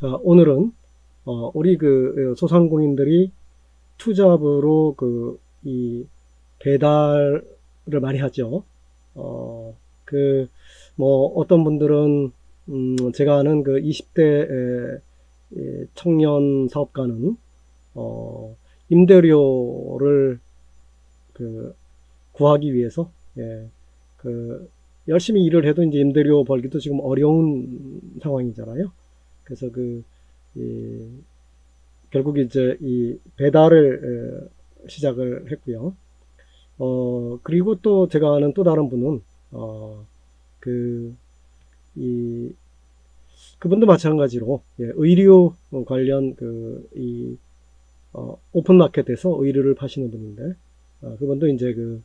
자, 오늘은 어, 우리 그 소상공인들이 투잡으로 그 이 배달을 많이 하죠. 어, 그 뭐 어떤 분들은 음, 제가 아는 그 20대 청년 사업가는 어, 임대료를 그 구하기 위해서 예, 그 열심히 일을 해도 이제 임대료 벌기도 지금 어려운 상황이잖아요. 그래서 그 이, 결국 이제 이 배달을 에, 시작을 했고요. 어 그리고 또 제가 아는 또 다른 분은 어 그 이 그분도 마찬가지로 예, 의류 관련 그 이 어, 오픈마켓에서 의류를 파시는 분인데 어, 그분도 이제 그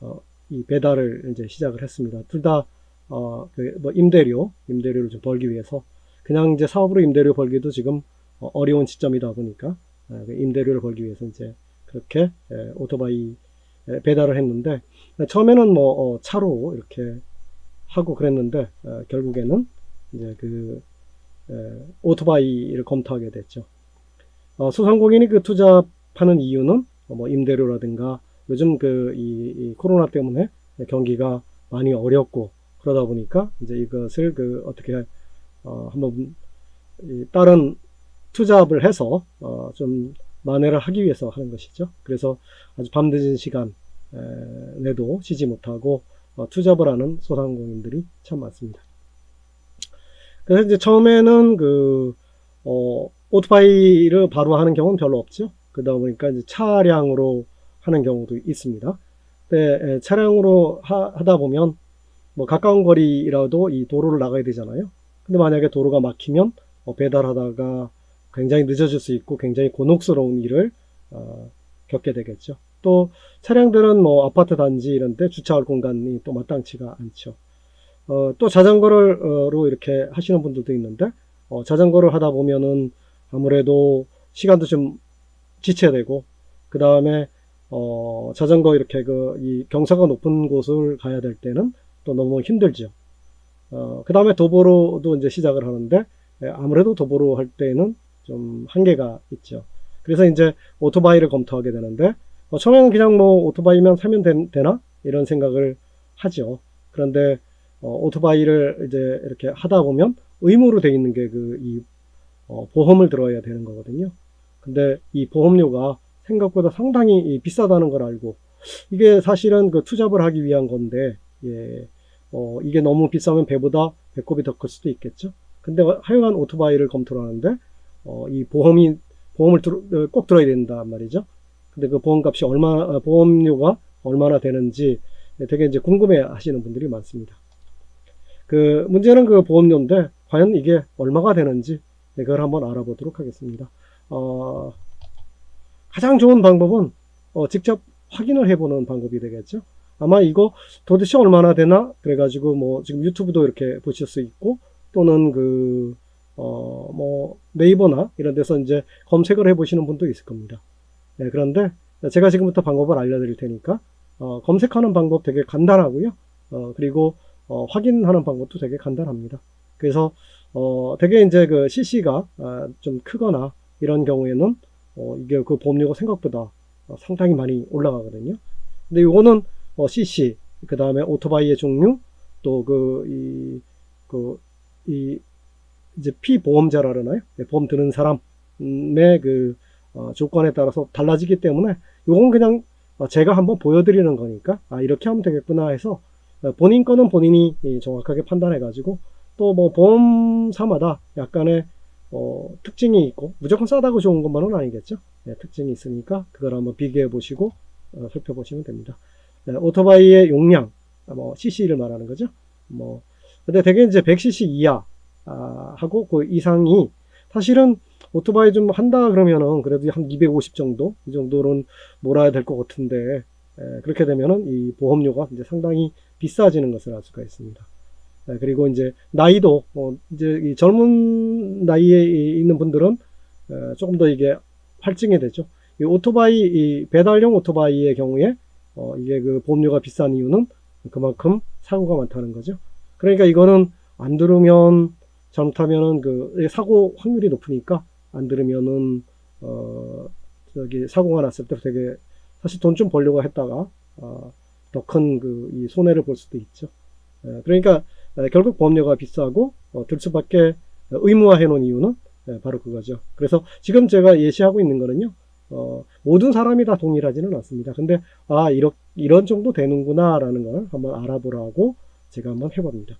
어, 이 배달을 이제 시작을 했습니다. 둘 다 어, 그 뭐 임대료, 임대료를 좀 벌기 위해서 그냥 이제 사업으로 임대료 벌기도 지금 어, 어려운 시점이다 보니까 어, 그 임대료를 벌기 위해서 이제 그렇게 에, 오토바이 에, 배달을 했는데 처음에는 뭐 어, 차로 이렇게 하고 그랬는데 어, 결국에는 이제 그 에, 오토바이를 검토하게 됐죠. 어, 소상공인이 그 투잡하는 이유는 뭐 임대료라든가 요즘 그 이 코로나 때문에 경기가 많이 어렵고 그러다 보니까 이제 이것을 그 어떻게 어 한번 이 다른 투잡을 해서 어 좀 만회를 하기 위해서 하는 것이죠. 그래서 아주 밤늦은 시간 내도 쉬지 못하고 어 투잡을 하는 소상공인들이 참 많습니다. 그래서 이제 처음에는 그 어, 오토바이를 바로 하는 경우는 별로 없죠. 그러다 보니까 이제 차량으로 하는 경우도 있습니다. 근데 차량으로 하, 다 보면 뭐 가까운 거리라도 이 도로를 나가야 되잖아요. 근데 만약에 도로가 막히면 어, 배달하다가 굉장히 늦어질 수 있고 굉장히 곤혹스러운 일을 어, 겪게 되겠죠. 또 차량들은 뭐 아파트 단지 이런 데 주차할 공간이 또 마땅치가 않죠. 어, 또 자전거를로 이렇게 하시는 분들도 있는데 어, 자전거를 하다 보면은 아무래도 시간도 좀 지체야 되고 그 다음에 어, 자전거 이렇게 그, 이 경사가 높은 곳을 가야 될 때는 또 너무 힘들죠. 어, 그 다음에 도보로도 이제 시작을 하는데, 예, 아무래도 도보로 할 때는 좀 한계가 있죠. 그래서 이제 오토바이를 검토하게 되는데, 어, 처음에는 그냥 뭐 오토바이면 사면 되, 나 이런 생각을 하죠. 그런데, 어, 오토바이를 이제 이렇게 하다 보면 의무로 돼 있는 게 그, 이, 어, 보험을 들어야 되는 거거든요. 근데 이 보험료가 생각보다 상당히 비싸다는 걸 알고 이게 사실은 그 투잡을 하기 위한 건데 예, 어, 이게 너무 비싸면 배보다 배꼽이 더 클 수도 있겠죠. 근데 하여간 오토바이를 검토를 하는데 어, 이 보험이 보험을 들, 어, 꼭 들어야 된단 말이죠. 근데 그 보험값이 얼마 어, 보험료가 얼마나 되는지 되게 이제 궁금해 하시는 분들이 많습니다. 그 문제는 그 보험료인데 과연 이게 얼마가 되는지 그걸 한번 알아보도록 하겠습니다. 어, 가장 좋은 방법은 어, 직접 확인을 해보는 방법이 되겠죠. 아마 이거 도대체 얼마나 되나 그래가지고 뭐 지금 유튜브도 이렇게 보실 수 있고 또는 그 어 뭐 네이버나 이런 데서 이제 검색을 해보시는 분도 있을 겁니다. 네, 그런데 제가 지금부터 방법을 알려드릴 테니까 어, 검색하는 방법 되게 간단하고요. 어, 그리고 어, 확인하는 방법도 되게 간단합니다. 그래서 어, 되게 이제 그 CC가 아, 좀 크거나 이런 경우에는 어, 이게 그 보험료가 생각보다 어, 상당히 많이 올라가거든요. 근데 이거는 어, CC, 그 다음에 오토바이의 종류, 또 그, 이, 그, 이, 이제 피보험자라 그러나요? 네, 보험 드는 사람의 그, 어, 조건에 따라서 달라지기 때문에 요건 그냥 어, 제가 한번 보여드리는 거니까, 아, 이렇게 하면 되겠구나 해서 어, 본인 거는 본인이 정확하게 판단해 가지고 또 뭐 보험사마다 약간의 어, 특징이 있고 무조건 싸다고 좋은 것만은 아니겠죠. 네, 특징이 있으니까 그걸 한번 비교해 보시고 어, 살펴보시면 됩니다. 네, 오토바이의 용량, 아, 뭐 cc를 말하는 거죠. 뭐 근데 대개 이제 100cc 이하 아, 하고 그 이상이 사실은 오토바이 좀 한다 그러면은 그래도 한 250 정도 이 정도는 몰아야 될 것 같은데 에, 그렇게 되면은 이 보험료가 이제 상당히 비싸지는 것을 알 수가 있습니다. 네, 그리고 이제 나이도 뭐 이제 이 젊은 나이에 있는 분들은 조금 더 이게 활증이 되죠. 이 오토바이 이 배달용 오토바이의 경우에 어 이게 그 보험료가 비싼 이유는 그만큼 사고가 많다는 거죠. 그러니까 이거는 안 들으면 잘못하면은 그 사고 확률이 높으니까 안 들으면은 어 저기 사고가 났을 때 되게 사실 돈 좀 벌려고 했다가 어, 더큰 그 이 손해를 볼 수도 있죠. 예, 그러니까 에, 결국 보험료가 비싸고 어, 들 수밖에 의무화해 놓은 이유는 예, 바로 그거죠. 그래서 지금 제가 예시하고 있는 거는요. 어, 모든 사람이 다 동일하지는 않습니다. 근데 아 이런 이런 정도 되는구나라는 걸 한번 알아보라고 제가 한번 해봅니다.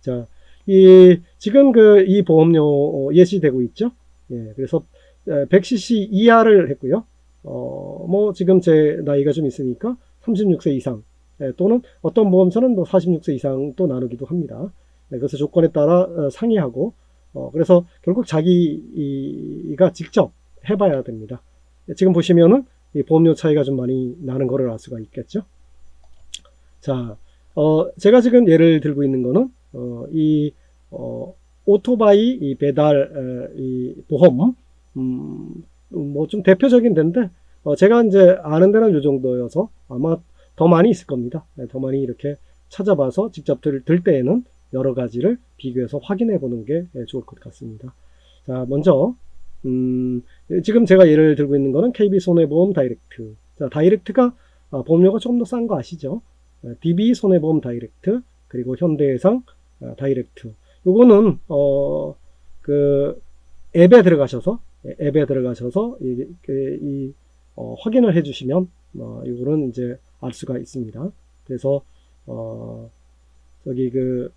자, 이 지금 그 이 보험료 어, 예시되고 있죠. 예, 그래서 100cc 이하를 했고요. 어, 뭐 지금 제 나이가 좀 있으니까 36세 이상 예, 또는 어떤 보험사는 뭐 46세 이상 또 나누기도 합니다. 예, 그래서 조건에 따라 어, 상의하고 어, 그래서 결국 자기가 직접 해봐야 됩니다. 예, 지금 보시면은 이 보험료 차이가 좀 많이 나는 거를 알 수가 있겠죠. 자, 어, 제가 지금 예를 들고 있는 거는 어, 이 어, 오토바이 이 배달 에, 이 보험 음, 뭐 좀 대표적인 데인데 어, 제가 이제 아는 데는 요 정도여서 아마 더 많이 있을 겁니다. 네, 더 많이 이렇게 찾아봐서 직접 들, 들 때에는 여러 가지를 비교해서 확인해 보는 게 예, 좋을 것 같습니다. 자, 먼저 음, 지금 제가 예를 들고 있는 거는 KB 손해보험 다이렉트. 자, 다이렉트가 아, 보험료가 조금 더 싼 거 아시죠? 아, DB 손해보험 다이렉트 그리고 현대해상 아, 다이렉트. 요거는 어, 그 앱에 들어가셔서 예, 앱에 들어가셔서 이, 그, 이 어, 확인을 해주시면 어, 이거는 이제 알 수가 있습니다. 그래서 어, 저기 그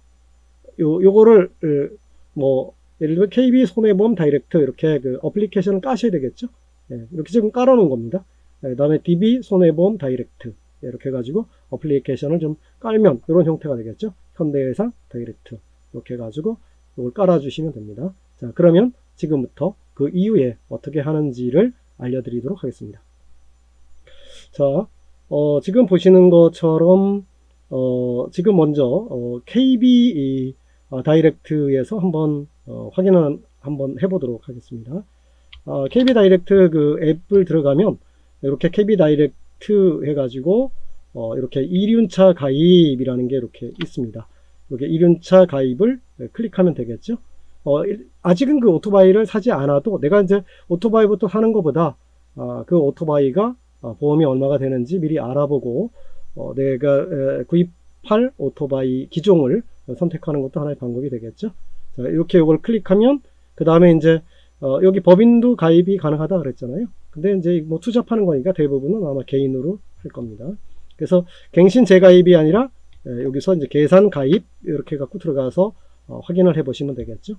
요, 요거를 으, 뭐 예를 들면 KB 손해보험 다이렉트 이렇게 그 어플리케이션을 까셔야 되겠죠. 예, 이렇게 지금 깔아놓은 겁니다. 예, 그다음에 DB 손해보험 다이렉트 예, 이렇게 해가지고 어플리케이션을 좀 깔면 이런 형태가 되겠죠. 현대해상 다이렉트 이렇게 해가지고 이걸 깔아주시면 됩니다. 자 그러면 지금부터 그 이후에 어떻게 하는지를 알려드리도록 하겠습니다. 자, 어, 지금 보시는 것처럼 어, 지금 먼저 어, KB 이, 어, 다이렉트에서 한번 어, 확인을 한번 해보도록 하겠습니다. 어, KB 다이렉트 그 앱을 들어가면 이렇게 KB 다이렉트 해가지고 어, 이렇게 이륜차 가입이라는 게 이렇게 있습니다. 이렇게 이륜차 가입을 클릭하면 되겠죠. 어, 아직은 그 오토바이를 사지 않아도 내가 이제 오토바이부터 사는 것보다 아, 그 오토바이가 아, 보험이 얼마가 되는지 미리 알아보고 어, 내가 에, 구입할 오토바이 기종을 선택하는 것도 하나의 방법이 되겠죠. 자, 이렇게 이걸 클릭하면 그 다음에 이제 어, 여기 법인도 가입이 가능하다 그랬잖아요. 근데 이제 뭐 투잡하는 거니까 대부분은 아마 개인으로 할 겁니다. 그래서 갱신 재가입이 아니라 에, 여기서 이제 계산 가입 이렇게 갖고 들어가서 어, 확인을 해 보시면 되겠죠.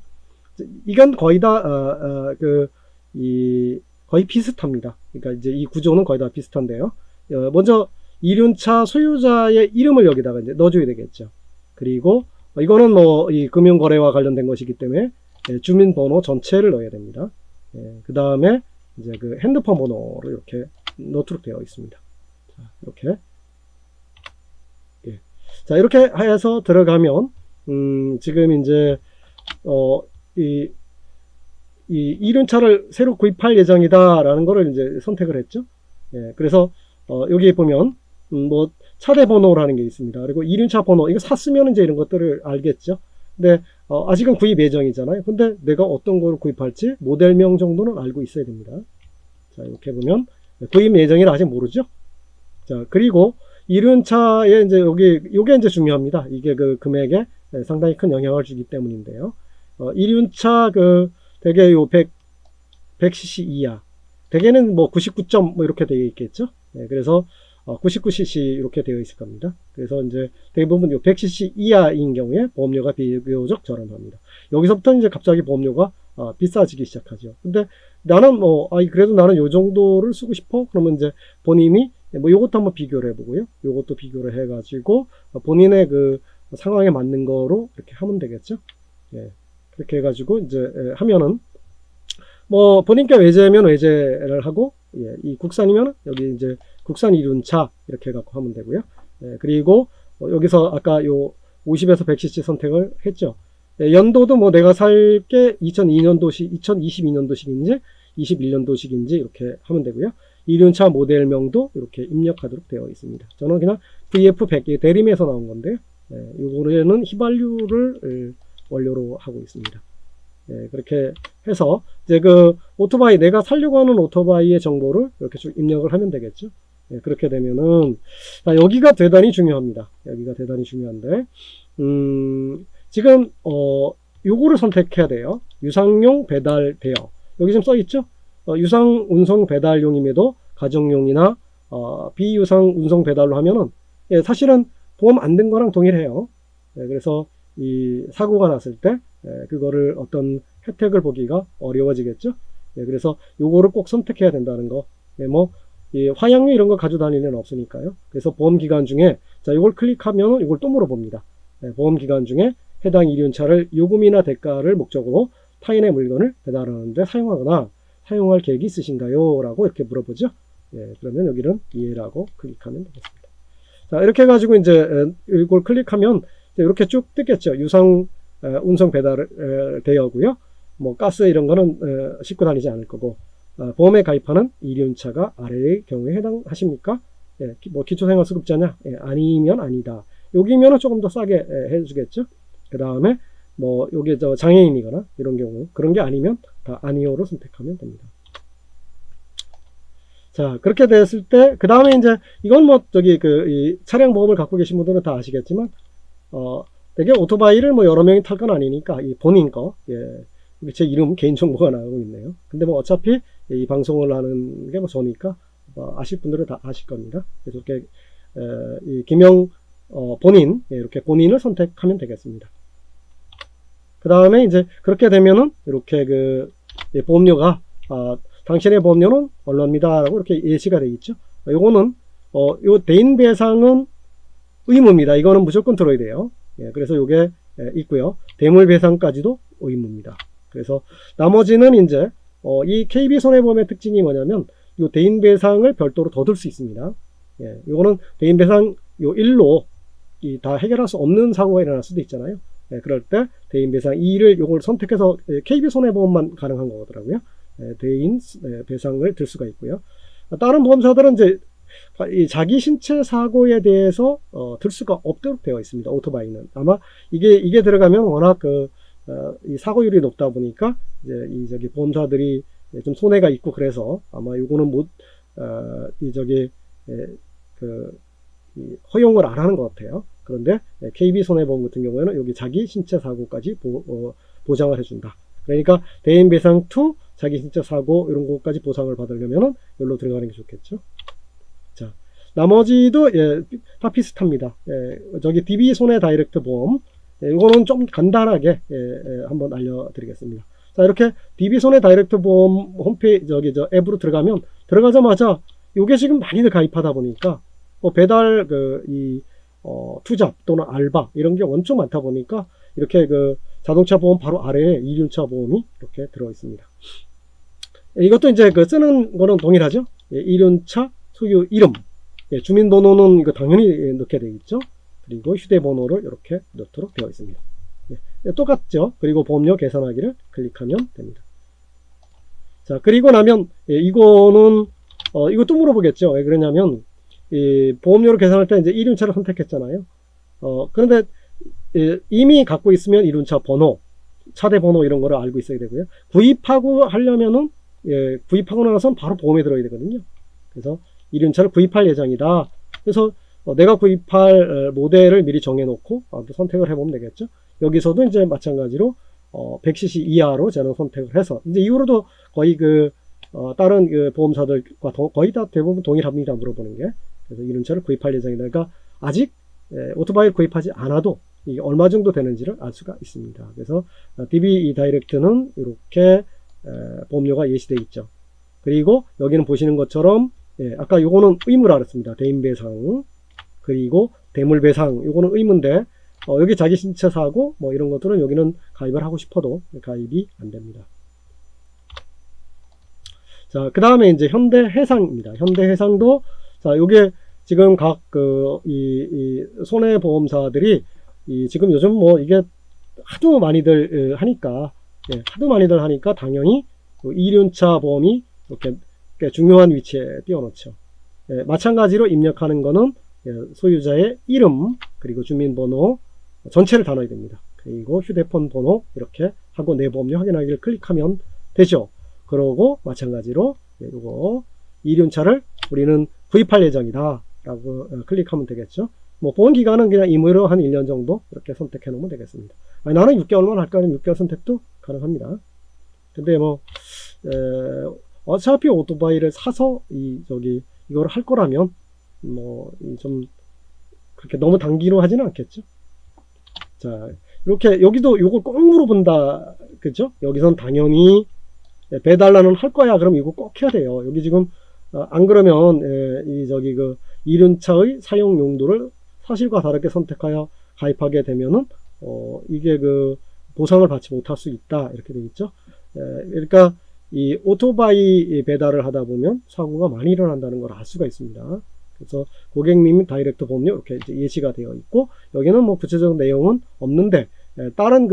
이건 거의 다, 어, 어, 그, 이, 거의 비슷합니다. 그러니까 이제 이 구조는 거의 다 비슷한데요. 어, 먼저 이륜차 소유자의 이름을 여기다가 이제 넣어줘야 되겠죠. 그리고 이거는 뭐 이 금융거래와 관련된 것이기 때문에 예, 주민번호 전체를 넣어야 됩니다. 예, 그 다음에 이제 그 핸드폰 번호로 이렇게 넣도록 되어 있습니다. 자, 이렇게. 예. 자, 이렇게 해서 들어가면, 음, 지금 이제, 어, 이, 이 이륜차를 새로 구입할 예정이다라는 거를 이제 선택을 했죠. 예, 그래서 어, 여기 보면 음, 뭐 차대 번호라는 게 있습니다. 그리고 이륜차 번호 이거 샀으면 이제 이런 것들을 알겠죠. 근데 어, 아직은 구입 예정이잖아요. 근데 내가 어떤 걸 구입할지 모델명 정도는 알고 있어야 됩니다. 자 이렇게 보면 구입 예정이라 아직 모르죠. 자 그리고 이륜차에 이제 여기 요게 이제 중요합니다. 이게 그 금액에 상당히 큰 영향을 주기 때문인데요. 어, 이륜차 그 대개 요 100, 100cc 이하. 대개는 뭐 99점 뭐 이렇게 되어 있겠죠. 네, 그래서 어, 99cc 이렇게 되어 있을 겁니다. 그래서 이제 대부분 요 100cc 이하인 경우에 보험료가 비교적 저렴합니다. 여기서부터 이제 갑자기 보험료가 어, 비싸지기 시작하죠. 근데 나는 뭐, 아, 그래도 나는 요 정도를 쓰고 싶어? 그러면 이제 본인이 뭐 요것도 한번 비교를 해보고요. 요것도 비교를 해가지고 본인의 그 상황에 맞는 거로 이렇게 하면 되겠죠. 예. 그렇게 해가지고 이제 하면은 뭐 본인께 외제면 외제를 하고 예, 이 국산이면 여기 이제 국산 이륜차 이렇게 해갖고 하면 되고요. 예, 그리고 어, 여기서 아까 요 50에서 100cc 선택을 했죠. 예, 연도도 뭐 내가 살 게 2002년도식, 2022년도식인지 21년도식인지 이렇게 하면 되고요. 이륜차 모델명도 이렇게 입력하도록 되어 있습니다. 저는 그냥 VF100 대림에서 나온 건데요. 예, 요거는 휘발유를 원료로 하고 있습니다. 예, 그렇게 해서 이제 그 오토바이 내가 살려고 하는 오토바이의 정보를 이렇게 쭉 입력을 하면 되겠죠. 예, 그렇게 되면은 자, 여기가 대단히 중요합니다. 여기가 대단히 중요한데 음, 지금 어 요거를 선택해야 돼요. 유상용 배달 대여 여기 지금 써 있죠. 어, 유상 운송 배달용임에도 가정용이나 어, 비유상 운송 배달로 하면은 예, 사실은 보험 안 된 거랑 동일해요. 예, 그래서 이 사고가 났을 때 예, 그거를 어떤 혜택을 보기가 어려워지겠죠. 예, 그래서 요거를 꼭 선택해야 된다는 거. 예, 뭐, 이 화양유 이런 거 가져다닐 일은 없으니까요. 그래서 보험 기간 중에 자, 요걸 클릭하면 이걸 또 물어봅니다. 예, 보험 기간 중에 해당 이륜차를 요금이나 대가를 목적으로 타인의 물건을 배달하는데 사용하거나 사용할 계획이 있으신가요? 라고 이렇게 물어보죠. 예, 그러면 여기는 이해라고 클릭하면 되겠습니다. 자, 이렇게 해가지고 이제 에, 이걸 클릭하면 이렇게 쭉 뜨겠죠. 유상 에, 운송 배달 에, 대여고요. 뭐 가스 이런 거는 에, 싣고 다니지 않을 거고 어, 보험에 가입하는 이륜차가 아래의 경우에 해당하십니까? 예, 기- 뭐 기초생활수급자냐? 예, 아니면 아니다. 여기면은 조금 더 싸게 에, 해주겠죠. 그 다음에 뭐 요게 저 장애인이거나 이런 경우 그런 게 아니면 다 아니오로 선택하면 됩니다. 자 그렇게 됐을 때 그 다음에 이제 이건 뭐 저기 그이 차량 보험을 갖고 계신 분들은 다 아시겠지만 어 되게 오토바이를 뭐 여러 명이 탈 건 아니니까 이 본인 거 예. 제 이름 개인 정보가 나오고 있네요. 근데 뭐 어차피 이 방송을 하는 게 뭐 저니까 뭐 아실 분들은 다 아실 겁니다. 그래서 이렇게 에, 이 김영 어, 본인 예, 이렇게 본인을 선택하면 되겠습니다. 그 다음에 이제 그렇게 되면은 이렇게 그 예, 보험료가 아, 당신의 보험료는 얼마입니다라고 이렇게 예시가 되어 있죠. 요거는 어, 요 대인 배상은 의무입니다. 이거는 무조건 들어야 돼요. 예, 그래서 요게 예, 있고요. 대물 배상까지도 의무입니다. 그래서 나머지는 이제 어, 이 KB 손해보험의 특징이 뭐냐면 요 대인 배상을 별도로 더 들 수 있습니다. 예, 요거는 대인 배상 요 1로 이 다 해결할 수 없는 사고가 일어날 수도 있잖아요. 예, 그럴 때 대인 배상 2를 요걸 선택해서 예, KB 손해보험만 가능한 거더라고요. 예, 대인 예, 배상을 들 수가 있고요. 다른 보험사들은 이제 이 자기 신체 사고에 대해서 어, 들 수가 없도록 되어 있습니다. 오토바이는 아마 이게 이게 들어가면 워낙 그 어, 이 사고율이 높다 보니까 이제 이 저기 보험사들이 좀 손해가 있고 그래서 아마 요거는 못 어, 이 저기 예, 그이 허용을 안 하는 것 같아요. 그런데 예, KB 손해보험 같은 경우에는 여기 자기 신체 사고까지 보, 어, 보장을 해준다. 그러니까 대인 배상 2 자기 신체 사고 이런 것까지 보상을 받으려면은 여기로 들어가는 게 좋겠죠. 자, 나머지도 예, 다 비슷합니다. 예, 저기 DB 손해 다이렉트 보험 예, 이거는 좀 간단하게 예, 예, 한번 알려드리겠습니다. 자, 이렇게 DB 손해 다이렉트 보험 홈페이지 저기 저 앱으로 들어가면 들어가자마자 이게 지금 많이들 가입하다 보니까 뭐 배달 그이 어, 투잡 또는 알바 이런 게 원청 많다 보니까 이렇게 그 자동차 보험 바로 아래에 이륜차 보험이 이렇게 들어 있습니다. 예, 이것도 이제 그 쓰는 거는 동일하죠. 예, 이륜차 소유 이름, 예, 주민번호는 이거 당연히 예, 넣게 되어 있죠. 그리고 휴대번호를 이렇게 넣도록 되어 있습니다. 예, 예, 똑같죠. 그리고 보험료 계산하기를 클릭하면 됩니다. 자, 그리고 나면 예, 이거는 어, 이것도 물어보겠죠. 왜 그러냐면 이 보험료를 계산할 때 이제 이륜차를 선택했잖아요. 어, 그런데 예, 이미 갖고 있으면 이륜차 번호, 차대 번호 이런 거를 알고 있어야 되고요. 구입하고 하려면은 예, 구입하고 나서는 바로 보험에 들어야 되거든요. 그래서 이륜차를 구입할 예정이다. 그래서 어, 내가 구입할 어, 모델을 미리 정해놓고 어, 또 선택을 해보면 되겠죠. 여기서도 이제 마찬가지로 어, 100cc 이하로 저는 선택을 해서 이제 이후로도 거의 그 어, 다른 그 보험사들과 더- 거의 다 대부분 동일합니다. 물어보는 게 그래서 이륜차를 구입할 예정이다. 그러니까 아직 예, 오토바이를 구입하지 않아도 이게 얼마 정도 되는지를 알 수가 있습니다. 그래서 어, DB 다이렉트는 이렇게 에, 보험료가 예시되어 있죠. 그리고 여기는 보시는 것처럼 예, 아까 요거는 의무라 그랬습니다. 대인배상 그리고 대물배상 요거는 의무인데 어, 여기 자기 신체 사고 뭐 이런 것들은 여기는 가입을 하고 싶어도 가입이 안 됩니다. 자, 그 다음에 이제 현대해상입니다. 현대해상도 자, 요게 지금 각 그 이 이 손해보험사들이 이 지금 요즘 뭐 이게 하도 많이들 어, 하니까 예, 하도 많이들 하니까 당연히 그 이륜차 보험이 이렇게 꽤 중요한 위치에 띄워놓죠. 예, 마찬가지로 입력하는 거는 예, 소유자의 이름 그리고 주민번호 전체를 다 넣어야 됩니다. 그리고 휴대폰 번호 이렇게 하고 내 보험료 확인하기를 클릭하면 되죠. 그러고 마찬가지로 예, 이거 이륜차를 우리는 구입할 예정이다 라고 어, 클릭하면 되겠죠. 뭐 보험 기간은 그냥 임의로 한 1년 정도 이렇게 선택해 놓으면 되겠습니다. 아니, 나는 6개월만 할까 하면 6개월 선택도 가능합니다. 근데 뭐 에, 어차피 오토바이를 사서 이 저기 이걸 할 거라면 뭐 좀 그렇게 너무 단기로 하지는 않겠죠. 자 이렇게 여기도 요걸 꼭 물어본다 그죠? 여기선 당연히 예, 배달라는 할 거야 그럼 이거 꼭 해야 돼요. 여기 지금 어, 안 그러면 예, 이 저기 그 이륜차의 사용 용도를 사실과 다르게 선택하여 가입하게 되면은 어 이게 그 보상을 받지 못할 수 있다 이렇게 되어 있죠. 예, 그러니까 이 오토바이 배달을 하다 보면 사고가 많이 일어난다는 걸 알 수가 있습니다. 그래서 고객님 다이렉트 보험료 이렇게 이제 예시가 되어 있고 여기는 뭐 구체적인 내용은 없는데 예, 다른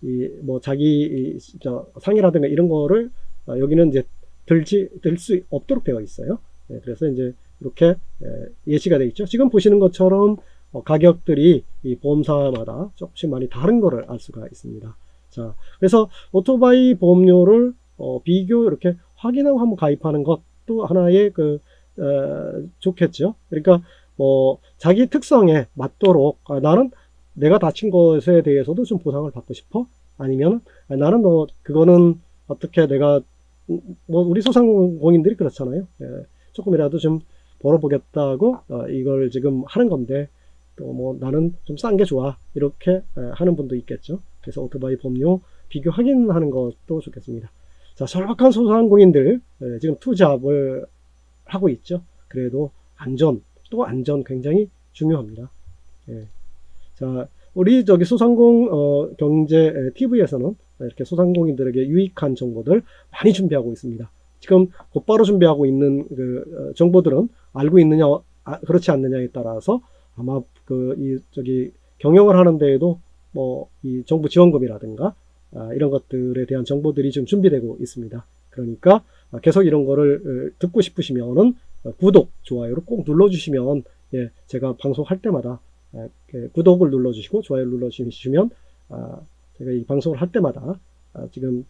그이뭐 자기 이, 저 상이라든가 이런 거를 어, 여기는 이제 들지 들 수 없도록 되어 있어요. 예, 그래서 이제 이렇게 예, 예시가 되어 있죠. 지금 보시는 것처럼 어, 가격들이 이 보험사마다 조금씩 많이 다른 거를 알 수가 있습니다. 자, 그래서 오토바이 보험료를 어, 비교 이렇게 확인하고 한번 가입하는 것도 하나의 그 어, 좋겠죠. 그러니까 뭐 자기 특성에 맞도록 아, 나는 내가 다친 것에 대해서도 좀 보상을 받고 싶어. 아니면 아, 나는 뭐 그거는 어떻게 내가 음, 뭐 우리 소상공인들이 그렇잖아요. 예, 조금이라도 좀 벌어보겠다고 어, 이걸 지금 하는 건데 또 뭐 나는 좀 싼 게 좋아 이렇게 에, 하는 분도 있겠죠. 그래서 오토바이 보험료 비교 확인하는 것도 좋겠습니다. 자, 절박한 소상공인들 에, 지금 투잡을 하고 있죠. 그래도 안전 또 안전 굉장히 중요합니다. 예. 자, 우리 저기 소상공 어, 경제 TV에서는 이렇게 소상공인들에게 유익한 정보들 많이 준비하고 있습니다. 지금 곧바로 준비하고 있는 그 어, 정보들은 알고 있느냐 아, 그렇지 않느냐에 따라서 아마 그 이 저기 경영을 하는 데에도 뭐 이 정부 지원금이라든가 아, 이런 것들에 대한 정보들이 좀 준비되고 있습니다. 그러니까 아, 계속 이런 거를 어, 듣고 싶으시면은 어, 구독, 좋아요를 꼭 눌러주시면 예, 제가 방송할 때마다 아, 그 구독을 눌러주시고 좋아요를 눌러주시면 아, 제가 이 방송을 할 때마다 아, 지금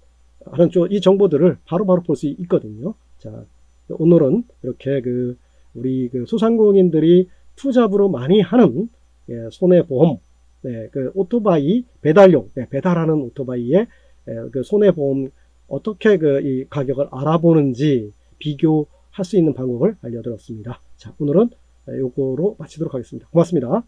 하는 쪽이 정보들을 바로바로 볼 수 있거든요. 자, 오늘은 이렇게 그 우리 그 소상공인들이 투잡으로 많이 하는 예, 손해보험, 네, 그 오토바이 배달용, 네, 배달하는 오토바이의 예, 그 손해보험 어떻게 그 이 가격을 알아보는지 비교할 수 있는 방법을 알려드렸습니다. 자, 오늘은 요거로 마치도록 하겠습니다. 고맙습니다.